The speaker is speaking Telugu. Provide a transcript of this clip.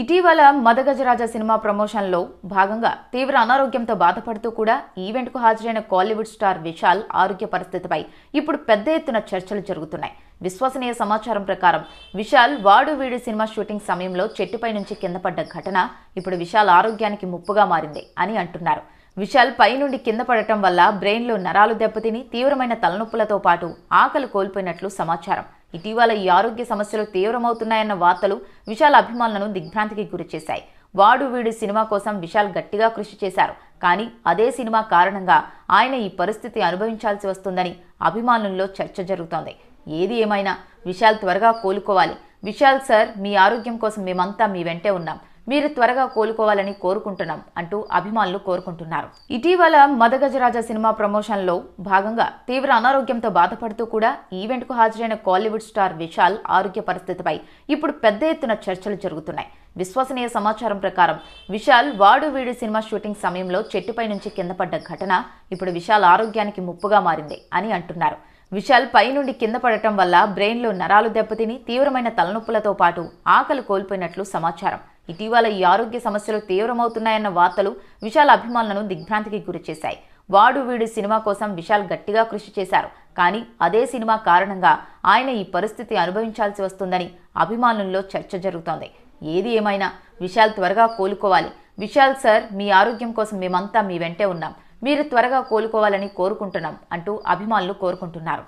ఇటీవల మదగజరాజ సినిమా ప్రమోషన్లో భాగంగా తీవ్ర అనారోగ్యంతో బాధపడుతూ కూడా ఈవెంట్కు హాజరైన కాలీవుడ్ స్టార్ విశాల్ ఆరోగ్య పరిస్థితిపై ఇప్పుడు పెద్ద ఎత్తున చర్చలు జరుగుతున్నాయి. విశ్వసనీయ సమాచారం ప్రకారం విశాల్ వాడు వీడు సినిమా షూటింగ్ సమయంలో చెట్టుపై నుంచి కింద పడ్డ ఘటన ఇప్పుడు విశాల్ ఆరోగ్యానికి ముప్పుగా మారింది అని అంటున్నారు. విశాల్ పై నుండి కింద పడటం వల్ల బ్రెయిన్లో నరాలు దెబ్బతిని తీవ్రమైన తలనొప్పులతో పాటు ఆకలి కోల్పోయినట్లు సమాచారం. ఇటీవల ఈ ఆరోగ్య సమస్యలు తీవ్రమవుతున్నాయన్న వార్తలు విశాల్ అభిమానులను దిగ్భ్రాంతికి గురిచేశాయి. వాడు వీడు సినిమా కోసం విశాల్ గట్టిగా కృషి చేశారు. కానీ అదే సినిమా కారణంగా ఆయన ఈ పరిస్థితి అనుభవించాల్సి వస్తుందని అభిమానుల్లో చర్చ జరుగుతోంది. ఏది ఏమైనా విశాల్ త్వరగా కోలుకోవాలి. విశాల్ సార్ మీ ఆరోగ్యం కోసం మేమంతా మీ వెంటే ఉన్నాం. మీరు త్వరగా కోలుకోవాలని కోరుకుంటున్నాం అంటూ అభిమానులు కోరుకుంటున్నారు. ఇటీవల మదగజరాజ సినిమా ప్రమోషన్లో భాగంగా తీవ్ర అనారోగ్యంతో బాధపడుతూ కూడా ఈవెంట్కు హాజరైన కాలీవుడ్ స్టార్ విశాల్ ఆరోగ్య పరిస్థితిపై ఇప్పుడు పెద్ద ఎత్తున చర్చలు జరుగుతున్నాయి. విశ్వసనీయ సమాచారం ప్రకారం విశాల్ వాడు వీడు సినిమా షూటింగ్ సమయంలో చెట్టుపై నుంచి కింద పడ్డ ఘటన ఇప్పుడు విశాల్ ఆరోగ్యానికి ముప్పుగా మారింది అని అంటున్నారు. విశాల్ పై నుండి కింద పడటం వల్ల బ్రెయిన్లో నరాలు దెబ్బతిని తీవ్రమైన తలనొప్పులతో పాటు ఆకలి కోల్పోయినట్లు సమాచారం. ఇటీవల ఈ ఆరోగ్య సమస్యలు తీవ్రమవుతున్నాయన్న వార్తలు విశాల్ అభిమానులను దిగ్భ్రాంతికి గురిచేశాయి. వాడు వీడు సినిమా కోసం విశాల్ గట్టిగా కృషి చేశారు. కానీ అదే సినిమా కారణంగా ఆయన ఈ పరిస్థితి అనుభవించాల్సి వస్తుందని అభిమానుల్లో చర్చ జరుగుతోంది. ఏది ఏమైనా విశాల్ త్వరగా కోలుకోవాలి. విశాల్ సార్ మీ ఆరోగ్యం కోసం మేమంతా మీ వెంటే ఉన్నాం. మీరు త్వరగా కోలుకోవాలని కోరుకుంటున్నాం అంటూ అభిమానులు కోరుకుంటున్నారు.